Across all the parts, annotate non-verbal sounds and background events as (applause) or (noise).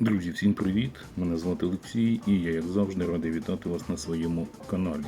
Друзі, всім привіт! Мене звати Олексій і я, як завжди, радий вітати вас на своєму каналі.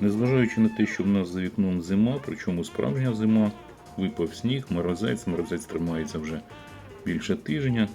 Незважаючи на те, що в нас за вікном зима, причому справжня зима, випав сніг, морозець, морозець тримається вже більше тижня.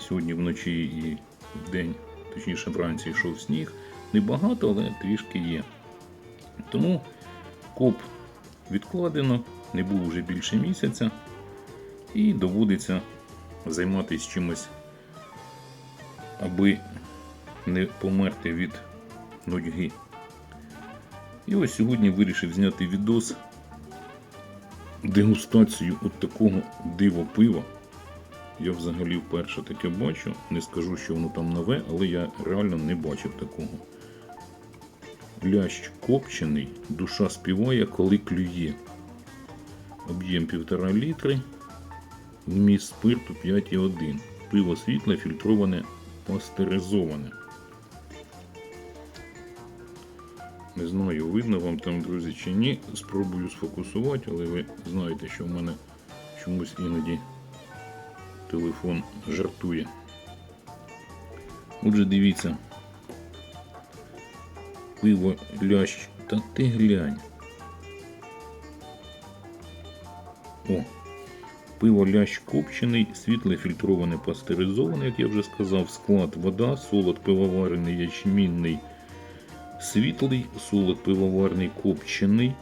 Сьогодні вночі і вдень, точніше вранці йшов сніг. Небагато, але трішки є. Тому коп відкладено, не був вже більше місяця, і доводиться займатися чимось, аби не померти від нудьги. І ось сьогодні вирішив зняти відос дегустацію от такого диво пива. Я взагалі вперше таке бачу. Не скажу, що воно там нове, але я реально не бачив такого. Лящ копчений, душа співає, коли клює. Об'єм 1,5 літри. Вміст спирту 5,1. Пиво світле, фільтроване, пастеризоване. Не знаю, видно вам там, друзі, чи ні. Спробую сфокусувати, але ви знаєте, що в мене чомусь іноді телефон жартує. Отже, дивіться. Пиво лящ. Та ти глянь. О, Пиво лящ копчений, світле фільтроване пастеризоване, як я вже сказав, склад вода, солод пивоварений ячмінний, світлий, солод пивоварний копчений,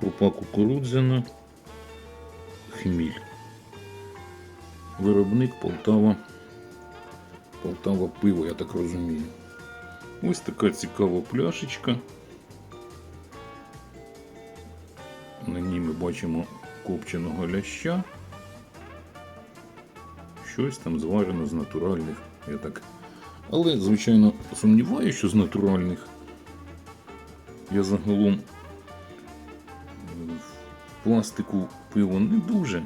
крупа кукурудзяна, хміль. Виробник Полтава. Полтава пиво, я так розумію. Ось така цікава пляшечка. На ній ми бачимо копченого ляща щось там зварено з натуральних. Я так. Але, звичайно, сумніваюся, що з натуральних. Я загалом в пластику пиво не дуже.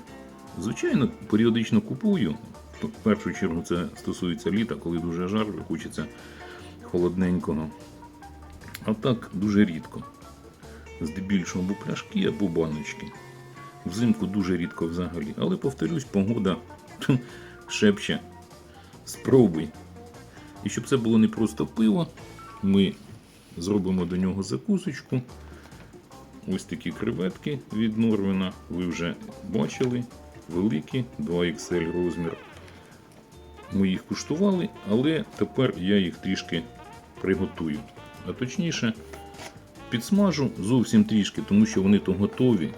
Звичайно, періодично купую. В першу чергу це стосується літа, коли дуже жарко, хочеться холодненького. А так дуже рідко. Здебільшого або пляшки, або баночки. Взимку дуже рідко взагалі. Але повторюсь, погода (laughs) шепче. Спробуй. І щоб це було не просто пиво, ми зробимо до нього закусочку. Ось такі креветки від Норвена. Ви вже бачили. Великі, 2XL розмір. Ми їх куштували, але тепер я їх трішки приготую. А точніше, підсмажу зовсім трішки, тому що вони то готові.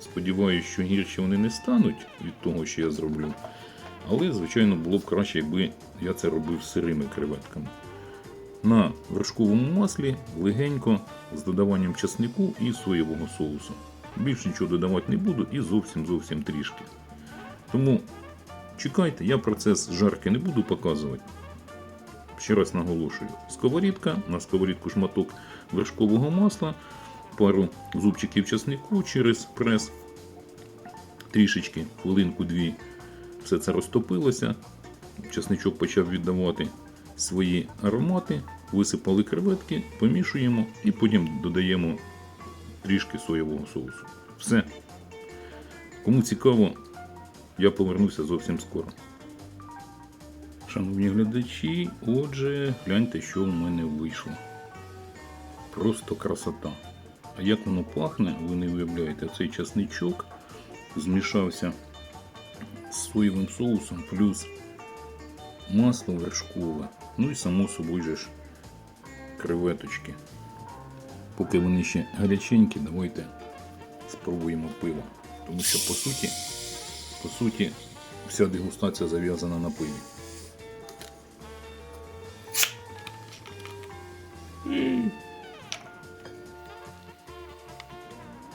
Сподіваюсь, що гірше вони не стануть від того, що я зроблю. Але, звичайно, було б краще, якби я це робив сирими креветками. На вершковому маслі легенько з додаванням часнику і соєвого соусу. Більше нічого додавати не буду і зовсім зовсім трішки. Тому чекайте, я процес жарки не буду показувати. Ще раз наголошую: сковорідка, на сковорідку шматок вершкового масла, пару зубчиків часнику через прес, трішечки, хвилинку-дві все це розтопилося, часничок почав віддавати свої аромати, висипали креветки, помішуємо і потім додаємо трішки соєвого соусу. Все. Кому цікаво, я повернуся зовсім скоро. Шановні глядачі, отже, гляньте, що в мене вийшло. Просто красота. А як воно пахне, ви не уявляєте, цей часничок змішався з соєвим соусом, плюс масло вершкове. Ну і само собою же ж креветочки. Поки вони ще гаряченькі, давайте спробуємо пиво. Тому що по суті, по суті, вся дегустація зав'язана на пиві.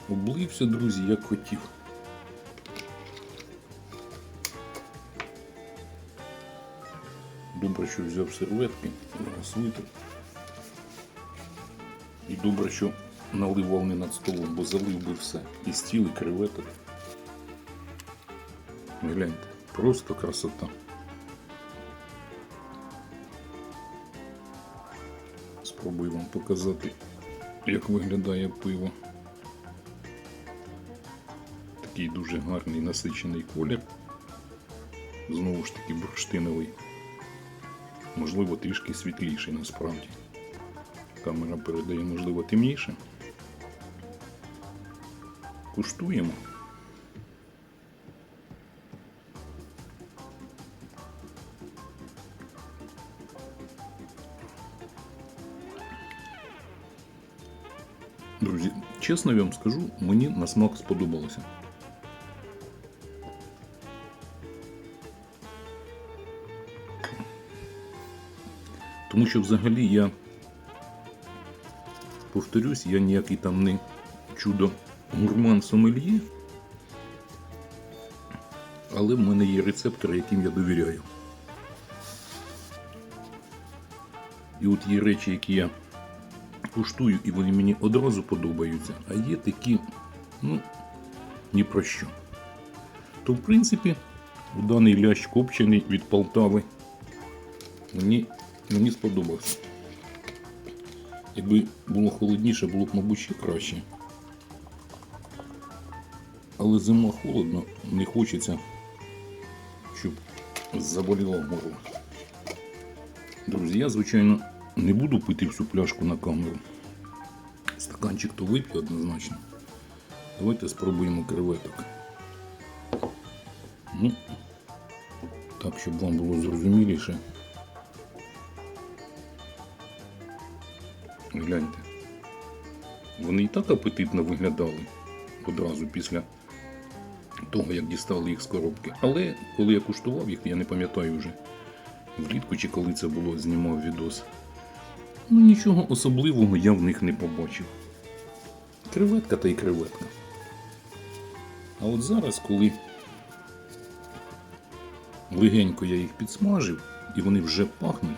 Облився, друзі, як хотів. Добре, що взяв серветки, зараз витер. І добре, що наливав не над столом, бо залив би все. І стіл, і креветок. Гляньте, просто красота. Спробую вам показати, як виглядає пиво. такий дуже гарний насичений колір. Знову ж таки бурштиновий. Можливо, трішки світліший насправді. Камера передає, можливо, темніше. Куштуємо. Чесно я вам скажу, мені на смак сподобалося. Тому що взагалі я повторюсь, я ніякий там не чудо гурман сомельє, але в мене є рецептори, яким я довіряю. І от є речі, які я куштую, і вони мені одразу подобаються, а є такі, ну, ні про що. То, в принципі, у даний лящ копчений від Полтави мені, мені сподобався. Якби було холодніше, було б, мабуть, ще краще. Але зима холодно, не хочеться, щоб заболіло горло. Друзі, я, звичайно, не буду пити всю пляшку на камеру. Стаканчик то вип'ю однозначно. Давайте спробуємо креветок. Ну, так, щоб вам було зрозуміліше. Гляньте. Вони і так апетитно виглядали одразу після того, як дістали їх з коробки. Але коли я куштував їх, я не пам'ятаю вже влітку чи коли це було, знімав відос. Ну нічого особливого я в них не побачив. Креветка та й креветка. А от зараз, коли легенько я їх підсмажив і вони вже пахнуть,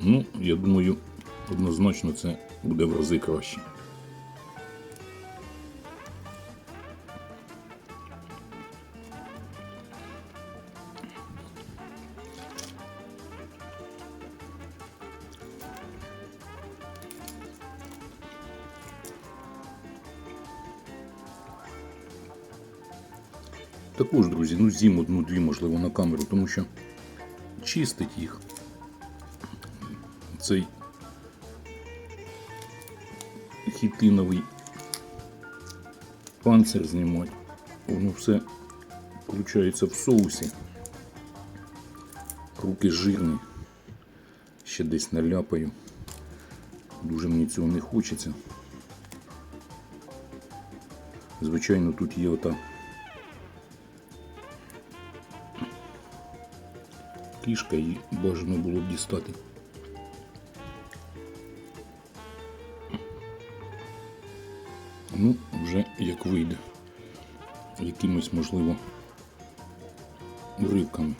ну, я думаю, однозначно це буде в рази краще. Також, друзі, ну з'їм одну-дві, можливо, на камеру, тому що чистить їх. Цей хітиновий панцир знімати. Воно все включається в соусі. Руки жирні. Ще десь наляпаю. Дуже мені цього не хочеться. Звичайно, тут є ота кішка і бажано було б дістати. Ну, вже як вийде. Якимось, можливо, уривками.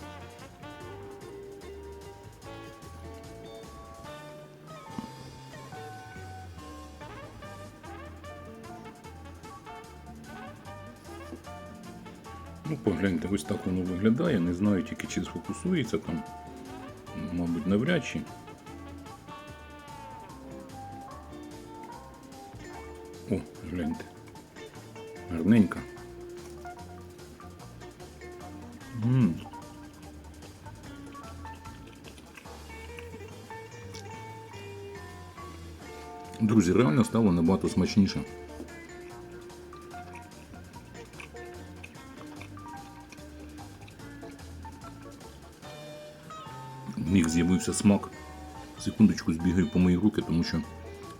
Ну, погляньте, ось так воно виглядає. Не знаю тільки чи сфокусується там. Мабуть, навряд чи. О, гляньте. Гарненька. М. Друзі, реально стало набагато смачніше. З'явився смак. Секундочку збігаю по мої руки, тому що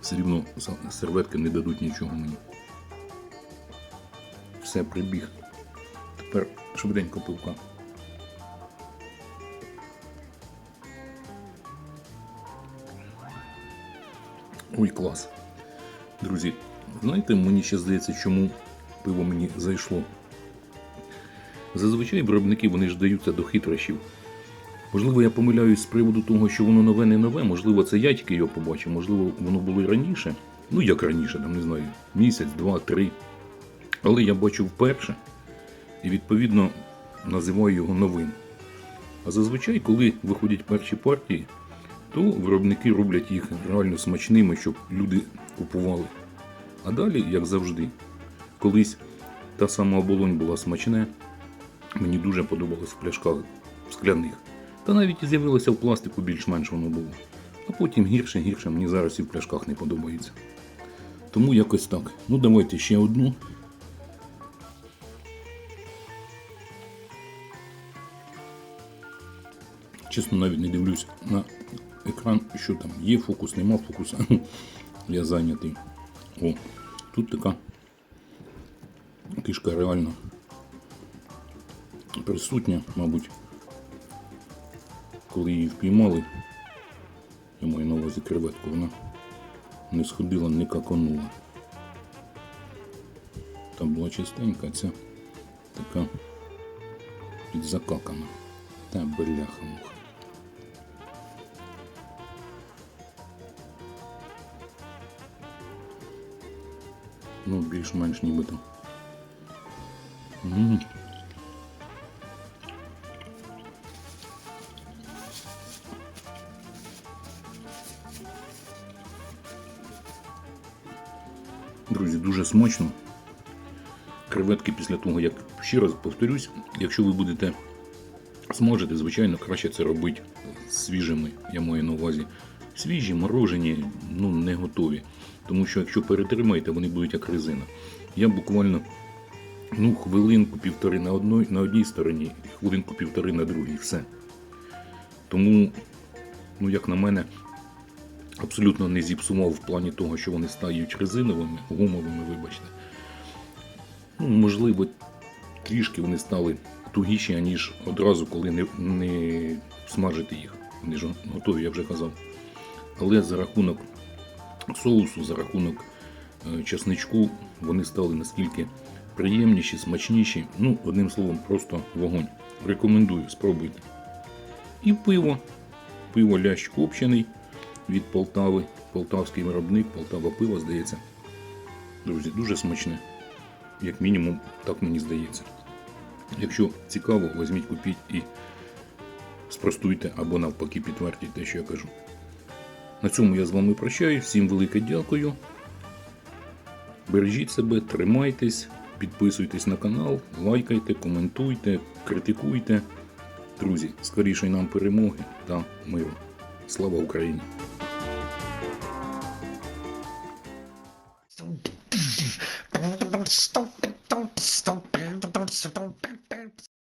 все рівно серветки не дадуть нічого мені. Все, прибіг. Тепер швиденько пивка. Ой, клас. Друзі, знаєте, мені ще здається, чому пиво мені зайшло. Зазвичай виробники вони ж даються до хитрощів. Можливо, я помиляюсь з приводу того, що воно нове не нове, можливо, це я тільки його побачив, можливо, воно було і раніше. Ну, як раніше, там не знаю, місяць, два, три. Але я бачу вперше і відповідно називаю його новим. А зазвичай, коли виходять перші партії, то виробники роблять їх реально смачними, щоб люди купували. А далі, як завжди, колись Та сама оболонь була смачне. Мені дуже подобалось в пляшках скляних. Та навіть і з'явилося в пластику більш-менш воно було. А потім гірше, гірше, мені зараз і в пляшках не подобається. Тому якось так. Ну давайте ще одну. Чесно, навіть не дивлюсь на екран, що там є фокус, нема фокуса. (laughs) Я зайнятий. О, тут така кишка реально присутня, мабуть, коли її впіймали, я маю на увазі креветку, вона не сходила, не каконула. Там була чистенька, ця така підзакакана. Та бляха муха. Ну, більш-менш нібито. М. Друзі, дуже смачно. Креветки після того, як ще раз повторюсь, якщо ви будете смажити, звичайно, краще це робити свіжими, я маю на увазі. Свіжі, морожені, ну не готові. Тому що якщо перетримаєте, вони будуть як резина. Я буквально ну, хвилинку півтори на одній, на одній стороні, хвилинку півтори на другій. Все. Тому, ну як на мене, абсолютно не зіпсував в плані того, що вони стають резиновими, гумовими, вибачте. Ну, можливо, трішки вони стали тугіші, аніж одразу, коли не, не смажити їх. Вони ж готові, я вже казав. Але за рахунок соусу, за рахунок е, часничку, вони стали наскільки приємніші, смачніші. Ну, одним словом, просто вогонь. Рекомендую, спробуйте. І пиво. Пиво лящ копчений від Полтави. Полтавський виробник, Полтава пиво, здається. Друзі, дуже смачне. Як мінімум, так мені здається. Якщо цікаво, візьміть, купіть і спростуйте або навпаки підтвердіть те, що я кажу. На цьому я з вами прощаюсь. Всім велике дякую. Бережіть себе, тримайтесь, підписуйтесь на канал, лайкайте, коментуйте, критикуйте. Друзі, скорішої нам перемоги та миру. Слава Україні!